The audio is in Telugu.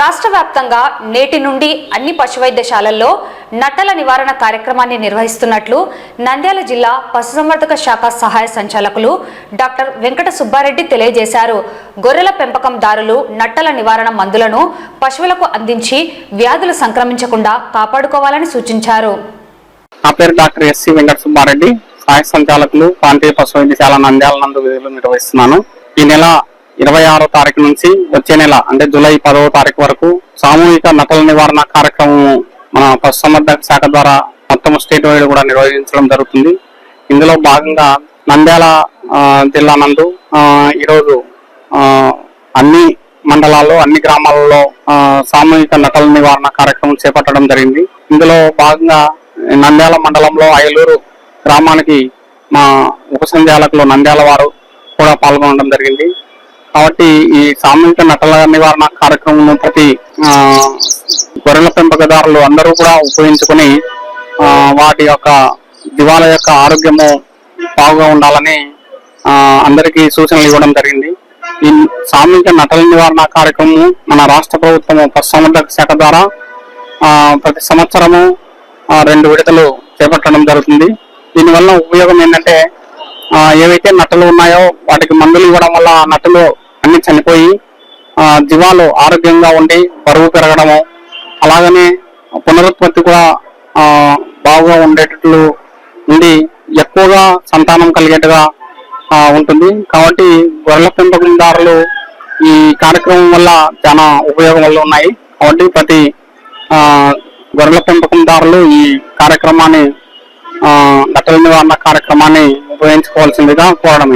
రాష్ట్ర వ్యాప్తంగా నేటి నుండి అన్ని పశువైద్యశాలల్లో నట్టల నివారణ కార్యక్రమాన్ని నిర్వహిస్తున్నట్లు నంద్యాల జిల్లా పశుసంవర్ధక శాఖ సహాయ సంచాలకులు డాక్టర్ వెంకట సుబ్బారెడ్డి తెలియజేశారు. గొర్రెల పెంపకందారులు నట్టల నివారణ మందులను పశువులకు అందించి వ్యాధులు సంక్రమించకుండా కాపాడుకోవాలని సూచించారు. నా పేరు డాక్టర్ ఎస్సి వెంకట సుబ్బారెడ్డి సహాయ సంచాలకులు ప్రాంతీయ పశు వైద్యశాల నంద్యాల నందు విధులు నిర్వహిస్తున్నాను. ఈ నెల ఇరవై ఆరో తారీఖు నుంచి వచ్చే నెల అంటే జూలై పదవ తారీఖు వరకు సామూహిక నటల నివారణ కార్యక్రమం మన పశుసంవర్ధక శాఖ ద్వారా మొత్తం స్టేట్ వైడ్ కూడా నిర్వహించడం జరుగుతుంది. ఇందులో భాగంగా నంద్యాల జిల్లా నందు ఈరోజు అన్ని మండలాల్లో అన్ని గ్రామాలలో సామూహిక నటల నివారణ కార్యక్రమం చేపట్టడం జరిగింది. ఇందులో భాగంగా నంద్యాల మండలంలో అయలూరు గ్రామానికి మా ఉప సంచాలకులు నంద్యాల వారు కూడా పాల్గొనడం జరిగింది. కాబట్టి ఈ సామూహిక నటల నివారణ కార్యక్రమం ప్రతి గొర్రెల పెంపకదారులు అందరూ కూడా ఉపయోగించుకొని వాటి యొక్క దివాల యొక్క ఆరోగ్యము బాగుగా ఉండాలని అందరికీ సూచనలు ఇవ్వడం జరిగింది. ఈ సామూహిక నటల నివారణ కార్యక్రమం మన రాష్ట్ర ప్రభుత్వం పశుసంవర్ధక శాఖ ద్వారా ప్రతి సంవత్సరము రెండు విడతలు చేపట్టడం జరుగుతుంది. దీనివల్ల ఉపయోగం ఏంటంటే ఏవైతే నట్టలు ఉన్నాయో వాటికి మందులు ఇవ్వడం వల్ల ఆ నట్టలు అన్ని చనిపోయి జీవాలు ఆరోగ్యంగా ఉండి బరువు పెరగడము అలాగనే పునరుత్పత్తి కూడా బాగా బాగుగా ఉండేటట్లు ఉండి ఎక్కువగా సంతానం కలిగేట్టుగా ఉంటుంది. కాబట్టి గొర్రెల పెంపకందారులు ఈ కార్యక్రమం వల్ల చాలా ఉపయోగాలు ఉన్నాయి. కాబట్టి ప్రతి గొర్రెల పెంపకందారులు ఈ కార్యక్రమాన్ని ఆ, నట్టల నివారణ కార్యక్రమాన్ని ఉపయోగించుకోవాల్సిందిగా కోరడం